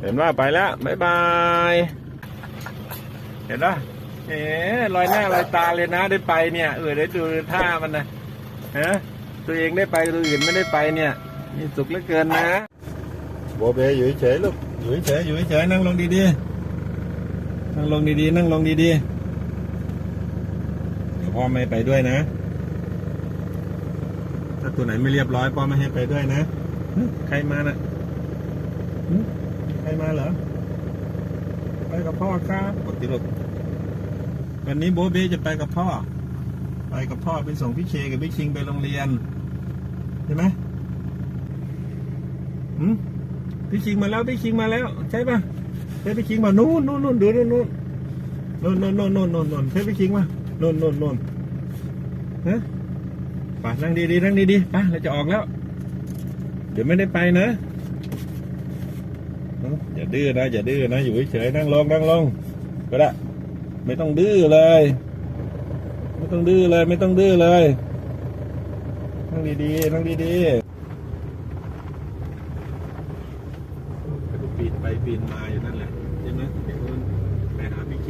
เห็นว่าไปแล้วบายบาย เห็นปะเอ๋ลอยหน้าลอยตาเลยนะได้ไปเนี่ย เออได้ดูท่ามันนะฮะตัวเองได้ไปตัวอื่นไม่ได้ไปเนี่ยมีสุขเหลือเกินนะโบเบอยู่เฉยลูกอยู่เฉยอยู่เฉยนั่งลงดีๆนั่งลงดีๆนั่งลงดีๆเดี๋ยวพ่อไม่ไปด้วยนะ ถ้าตัวไหนไม่เรียบร้อยพ่อไม่ให้ไปด้วยนะ ใครมาน่ะ รมาเหรอ ไปกับพ่อครับปกติลูกวันนี้โบเบ้จะไปกับพ่อ ไปกับพ่อไปส่งพี่เคกับพี่คิงไปโรงเรียนใช่ไหมหืมพี่คิงมาแล้วพี่คิงมาแล้ว ใช่ปะใช่พี่คิงมานู่นนู่นนู่นดูนู่นนู่นนู่นนู่นนู่นนู่นนู่นนู่นใช่พี่คิงมานู่นนู่นนู่นฮะไปนั่งดีๆนั่งดีๆไปเราจะออกแล้ว เดี๋ยวไม่ได้ไปนะ อย่าดื้อนะอย่าดื้อนะอยู่เฉยๆนั่งลงนั่งลงก็ได้ไม่ต้องดื้อเลย ไม่ต้องดื้อเลย ไม่ต้องดื้อเลยนั่งดีๆนั่งดีๆปีนไปปีนมาอยู่นั่นแหละใช่ไหมเดี๋ยวไปหาพี่เค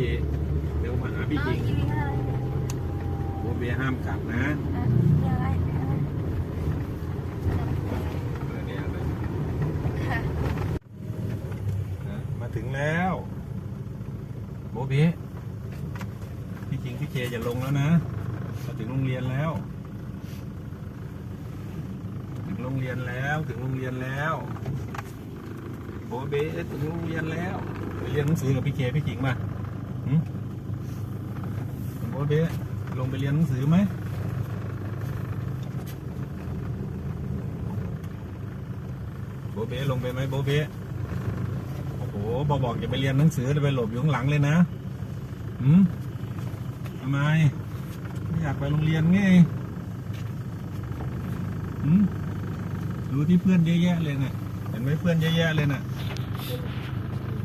เดี๋ยวมาหาพี่คิงโบเบียห้ามกลับนะเออเนี่ยเลย นะมาถึงแล้ว โบเบ้พี่คิงพี่เคจะลงแล้วนะมาถึงโรงเรียนแล้ว ถึงโรงเรียนแล้วถึงโรงเรียนแล้วโบเบ้ถึงโรงเรียนแล้วไปเรียนหนังสือกับพี่เคพี่คิงมาโบเบ้ลงไปเรียนหนังสือไหมโบเบ้ลงไปไหมโบเบ้ หบอกบอกอย่าไปเรียนหนังสือจะไปหลบอยู่ข้างหลังเลยนะหืมทำไม ไม่อยากไปโรงเรียนไงหืมดูที่เพื่อนเยอะแยะเลยเนี่ยเห็นไหมเพื่อนเยอะแยะเลยน่ะ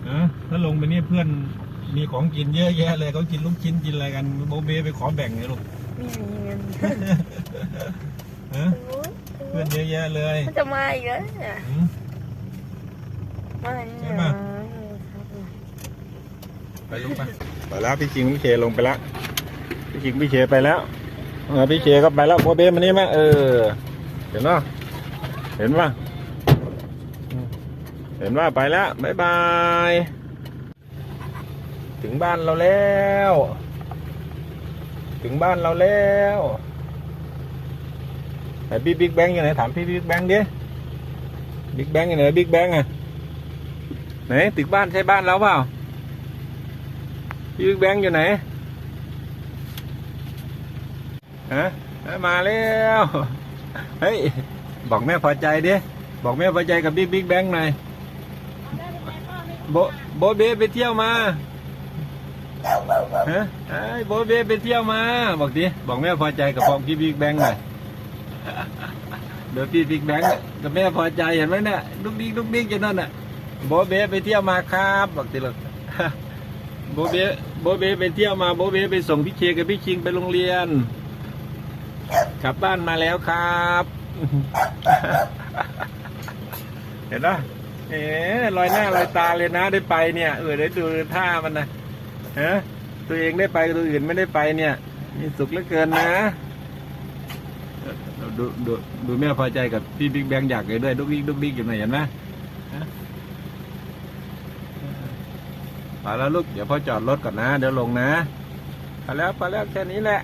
นะถ้าลงไปเนี่ยเพื่อนมีของกินเยอะแยะเลยเขากินลูกชิ้นกินอะไรกันโบเบไปขอแบ่งไงลูกไม่มีเงินฮะเพื่อนเยอะแยะเลยมันจะมาอีกแล้วเนี่ยหืมมาใช่ปะ ไปลงไปไปแล้วพี่คิงพี่เคลงไปแล้วพี่คิงพี่เคไปแล้วพี่เคก็ไปแล้วโบเบมานี่มเออ เห็นป่ะเห็นป่ะเห็นว่าไปแล้วบายบาย ถึงบ้านเราแล้ว ถึงบ้านเราแล้วไหนพี่บิ๊กแบงอยู่ไหนถามพี่บิ๊กแบงดิบิ๊กแบงอยู่ไหนบิ๊กแบงอะไหนตึกบ้านใช่บ้านเราเปล่า พี่บิ๊กแบงค์อยู่ไหนฮะเอ้ยมาแล้วเฮ้ยบอกแม่พอใจดิบอกแม่พอใจกับบิ๊กบิ๊กแบงค์หน่อยโบโบเบไปเที่ยวมาฮะไอ้ยโบเบไปเที่ยวมา บอกดิบอกแม่พอใจกับบอกพี่บิ๊กแบงค์หน่อยเดี๋ยวพี่บิ๊กแบงค์กับแม่พอใจเห็นไหมเนี่ยดุกดิกดุกดิกอยู่นั่นน่ะโบเบไปเที่ยวมาครับ บอกติลูก โบเบโบเบไปเที่ยวมาโบเบไปส่งพี่เคกับพี่คิงไปโรงเรียน กลับบ้านมาแล้วครับ เห็นปะเอ๋ลอยหน้าลอยตาเลยนะได้ไปเนี่ย เออได้ดูท่ามันนะฮะตัวเองได้ไปตัวอื่นไม่ได้ไปเนี่ย มีสุขเหลือเกินนะดูดูดูแม่พอใจกับพี่บิ๊กแบงอยากเลยด้วยดุกดิกดุกดิกอยู่ไหนเห็นไหม ไปแล้วลูก เดี๋ยวพ่อจอดรถก่อนนะ เดี๋ยวลงนะ ไปแล้วไปแล้วแค่นี้แหละ